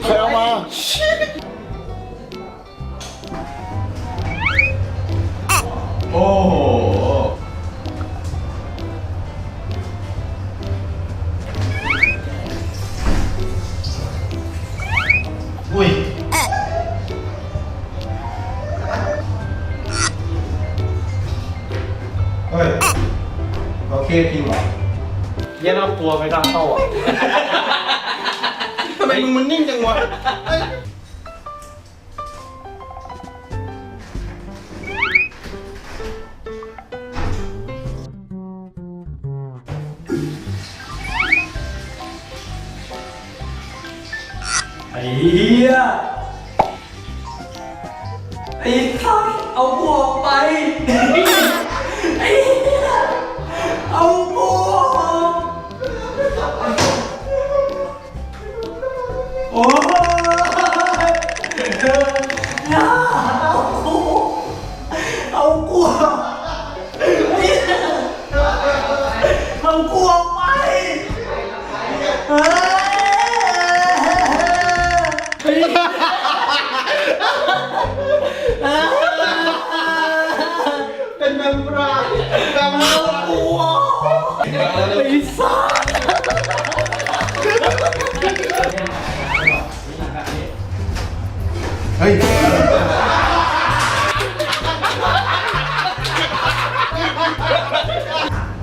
ใครเอามา โอ้โห อุ้ย เฮ้ย โอเคจริงเหรอ เยี่ยน่ากลัวไม่กล้าเข้าอะทำไมมึงมันนิ่งจังวะไอ้เหี้ยไอ้ทักเอากูออกไป ไอ้ โ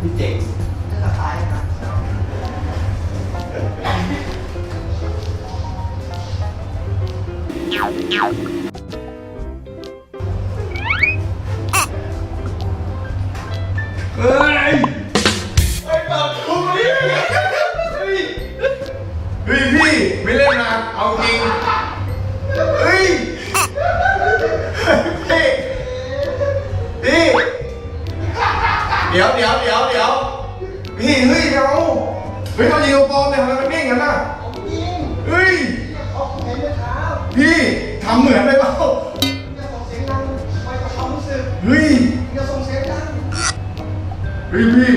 พี่เจ๋งเฮ้ยไอ้ตัดทุกนี่เฮ้ยเฮ้ยพี่ไม่เล่นนะเอาจริง เดี๋ยวเดี๋ยวเดี๋ยวเดี๋ยวพี่เฮ้ยเดี๋ยวเฮ้ยเรายิงเอาปอมเนี่ยทำไมมันนิ่งกันน่ะเฮ้ยพี่ทำเหมือนไปเปล่าเฮ้ยเฮ้ยพี่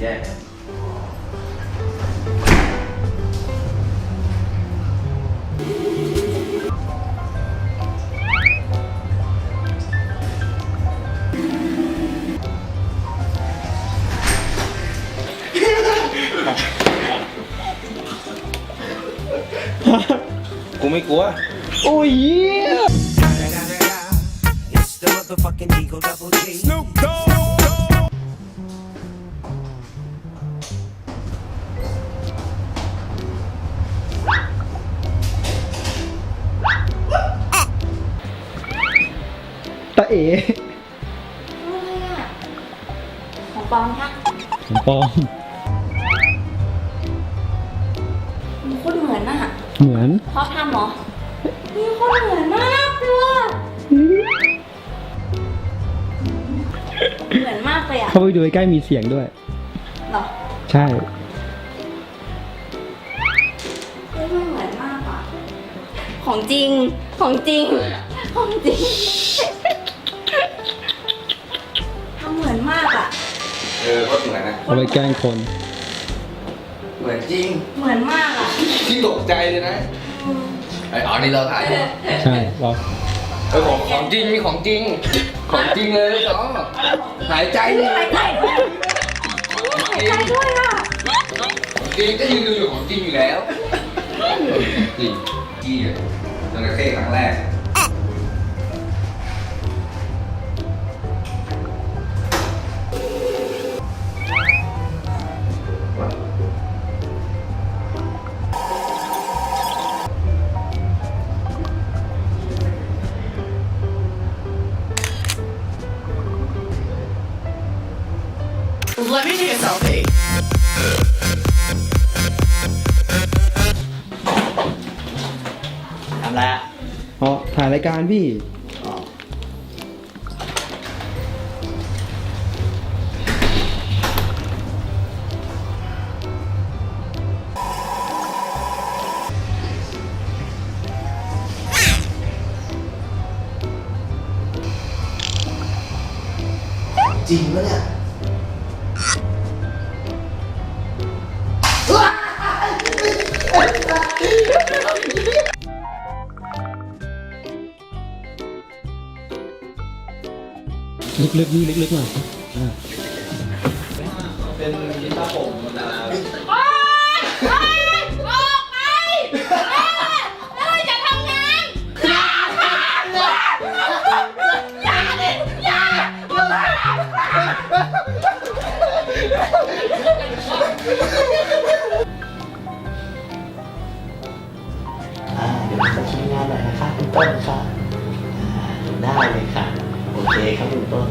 แย่กูไม่กลัว โอ้ยเหี้ย It's the motherfucking Eagle Double G. Snoop ต เอ๋ของปลอมค่ะผมปลอมมันโคตรเหมือนน่ะเหมือนเพราะทำเหรอนี่โคตรเหมือนมากเลยว่ะเหมือนมากเลยอะ เข้าไปดูใกล้ๆมีเสียงด้วยเหรอ ใช่เฮ้ยมันเหมือนมากอะ ของจริง ของจริง ของจริงากอะ เออก็เหมือนนะ เอาไปแกล้งคน เหมือนจริง เหมือนมากอะที่ตกใจเลยนะอืมไอ้อ๋อนี่เราถ่ายใช่เราเออของของจริงมีของจริง ของจริงเลยสองหายใจเลยหายใจด้วยหายใจด้วยอะของจริงก็ยืนดูอยู่ของจริงอยู่แล้วจริงจี้อะจระเข้ครั้งแรก let me take a selfie. Làm lại ạ. อ๋อถ่ายรายการพี่ จริงปะเนี่ย ลึกๆนี่ลึกๆหน่อยอ่าเป็นกีตาร์ผมธรรมดาโอ๊ยโอ๊ยออกไปเออแล้วเราทำงานอย่าอย่าดิอย่าอ่าเดี๋ยวผมขอชิ้นงานหน่อยนะครับคุณต้นครับ คครับคุณต้น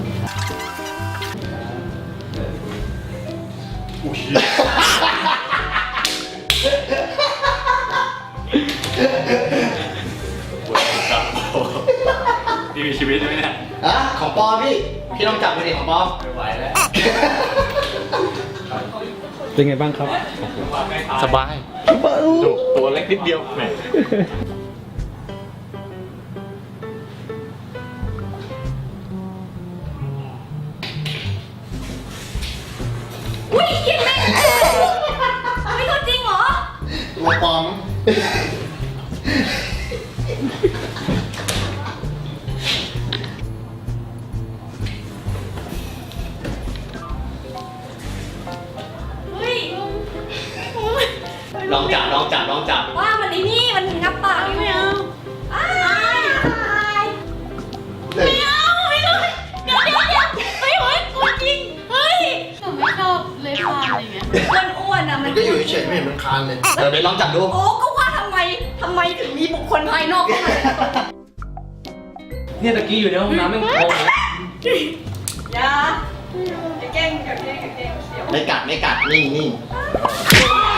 ครับพี่มีชีวิตไหมเนี่ยอะของปอพี่ พี่ต้องจับมือดิของปอไม่ไหวแล้วเป็นไงบ้างครับ สบายดูตัวเล็กนิดเดียวแหม เฮ้ยลองจับลองจับลองจับ ว่ามันไอ้นี่มันงับปากไม่เอาอ้ายไม่เอาไม่เอาเดี๋ยวเดี๋ยวเดี๋ยวเฮ้ยเฮ้ยกลัวจริงเฮ้ยหนูไม่ชอบเลยพานอะไรเงี้ยอ้วนๆอะมัมันนก็อยู่เฉยๆไม่เห็นมันคานเลยเออไปลองจับดู โอ้ก็ว่า ทำไมทำไมถึงมีบุคคลภายนอกเข้ามาเนี่ยตะกี้อยู่ในห้องน้ำแม่งโกงอย่าไอ้แกล้งกับแกล้งกับแกล้งเสียว ไม่กัดไม่กัดนี่นี่เ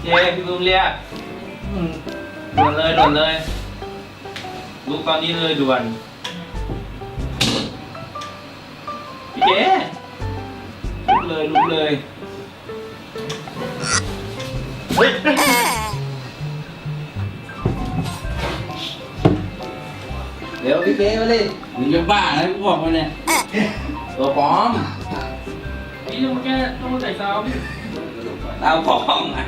เคพี่ปื้มเรียกอืมด่วนเลยด่วนเลยลุกตอนนี้เลยด่วนพี่เคลุกเลยลุกเลยเดี๋ยวพี่เก้มาเลยมึงจะบ้าแล้วกูบอกมาเนี่ยตัวปลอม พี่ต้องแก้ต้องใส่ซาว ดาวปลอมอะ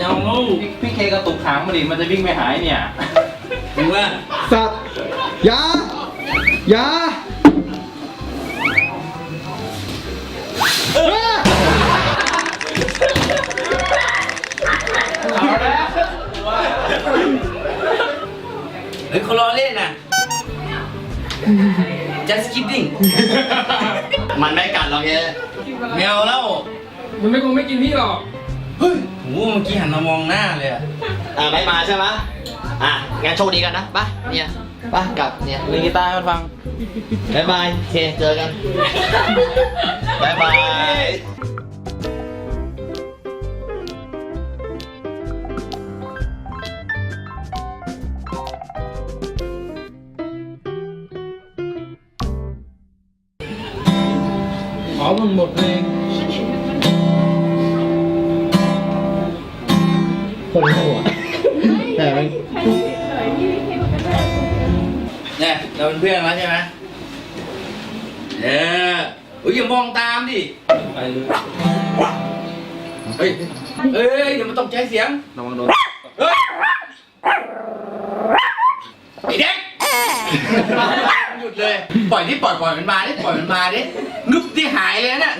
ยังลูกพี่พี่เคกระตุกหางมาดิมันจะวิ่งไปหายเนี่ยจริงว่าสัตว์อยาอยาเอ้ยเอาแล้วเฮ้ยเขาล้อเล่นน่ะ just kidding มันไม่กัดหรอกเนี่ยไม่เอาแล้ว มันไม่คงไม่กินพี่หรอก เฮ้ยโหเมื่อกี้หันมามองหน้าเลยอะอ่าไม่มาใช่ไหมอะงั้นโชคดีกันนะไปเนี่ยไปกลับเนี่ยเล่นกีตาร์ให้มันฟังบ๊ายบายโอเคเจอกันบ๊ายบายขอมึงหมดเพลง คนหัวแต่มันเนี่ยเราเป็นเพื่อนแล้วใช่ไหมเอออุ้ยอย่ามองตามดิไปเลยเฮ้ยเอ้ยเดี๋ยวมันตกใจเสียงระวังโดนเฮ้ยไอ้เด็กหยุดเลย ปล่อยที่ปล่อยปล่อยมันมาดิปล่อยมันมาดินุบที่หายเลยนะ